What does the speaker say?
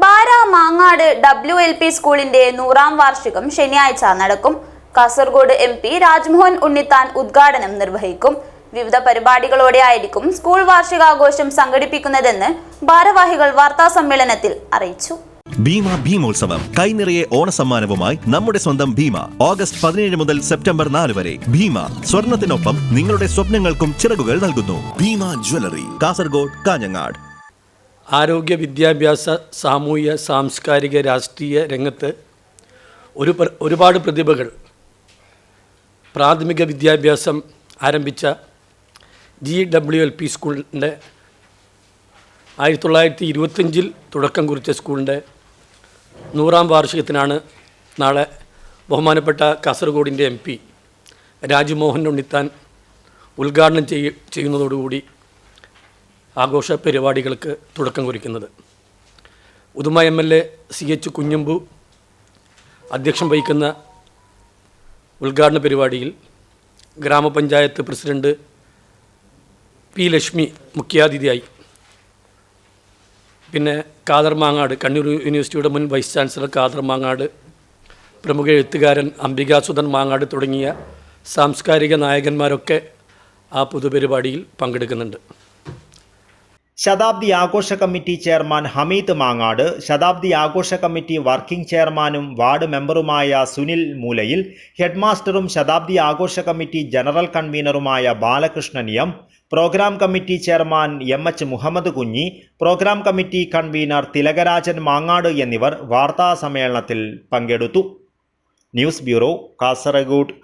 Bara Mangad W L P സ്കൂളിന്റെ നൂറാം വാർഷികം ശനിയാഴ്ച നടക്കും. കാസർഗോഡ് എം പി രാജ്മോഹൻ ഉണ്ണിത്താൻ ഉദ്ഘാടനം നിർവഹിക്കും. വിവിധ പരിപാടികളോടെ ആയിരിക്കും സ്കൂൾ വാർഷികാഘോഷം സംഘടിപ്പിക്കുന്നതെന്ന് ഭാരവാഹികൾ വാർത്താ സമ്മേളനത്തിൽ അറിയിച്ചു. ഭീമ ഭീമോത്സവം കൈനിറയെ ഓണസമ്മാനവുമായി നമ്മുടെ സ്വന്തം ഭീമ. ഓഗസ്റ്റ് പതിനേഴ് മുതൽ സെപ്റ്റംബർ നാല് വരെ ഭീമ സ്വർണത്തിനൊപ്പം നിങ്ങളുടെ സ്വപ്നങ്ങൾക്കും ചിറകുകൾ നൽകുന്നു. ഭീമ ജ്വല്ലറി കാസർഗോഡ് കാഞ്ഞങ്ങാട്. ആരോഗ്യ വിദ്യാഭ്യാസ സാമൂഹ്യ സാംസ്കാരിക രാഷ്ട്രീയ രംഗത്ത് ഒരു ഒരുപാട് പ്രതിഭകൾ. പ്രാഥമിക വിദ്യാഭ്യാസം ആരംഭിച്ച ജി ഡബ്ല്യു എൽ പി സ്കൂളിന്റെ ആയിരത്തി തൊള്ളായിരത്തി ഇരുപത്തഞ്ചിൽ തുടക്കം കുറിച്ച സ്കൂളിന്റെ നൂറാം വാർഷികത്തിനാണ് നാളെ ബഹുമാനപ്പെട്ട കാസർഗോഡിന്റെ എം പി രാജ്മോഹൻ ഉണ്ണിത്താൻ ഉദ്ഘാടനം ചെയ്യ ചെയ്യുന്നതോടുകൂടി ആഘോഷ പരിപാടികൾക്ക് തുടക്കം കുറിക്കുന്നത്. Uduma M L A C H Kunhambu അധ്യക്ഷം വഹിക്കുന്ന ഉദ്ഘാടന പരിപാടിയിൽ ഗ്രാമപഞ്ചായത്ത് പ്രസിഡന്റ് പി ലക്ഷ്മി മുഖ്യാതിഥിയായി. പിന്നെ കാദർ മാങ്ങാട് കണ്ണൂർ യൂണിവേഴ്സിറ്റിയുടെ മുൻ വൈസ് ചാൻസലർ കാദർ മാങ്ങാട് പ്രമുഖ എഴുത്തുകാരൻ അംബികാസുധൻ മാങ്ങാട് തുടങ്ങിയ സാംസ്കാരിക നായകന്മാരൊക്കെ ആ പൊതുപരിപാടിയിൽ പങ്കെടുക്കുന്നുണ്ട്. ശതാബ്ദി ആഘോഷ കമ്മിറ്റി ചെയർമാൻ ഹമീദ് മാങ്ങാട് ശതാബ്ദി ആഘോഷ കമ്മിറ്റി വർക്കിംഗ് ചെയർമാനും വാർഡ് മെമ്പറുമായ സുനിൽ മൂലയിൽ ഹെഡ്മാസ്റ്ററും ശതാബ്ദി ആഘോഷ committee general കൺവീനറുമായ Balakrishnan M programme committee chairman M H Muhammad Kunhi programme committee convener Thilakarajan Mangad എന്നിവർ വാർത്താ സമ്മേളനത്തിൽ പങ്കെടുത്തു. News bureau Kasaragod.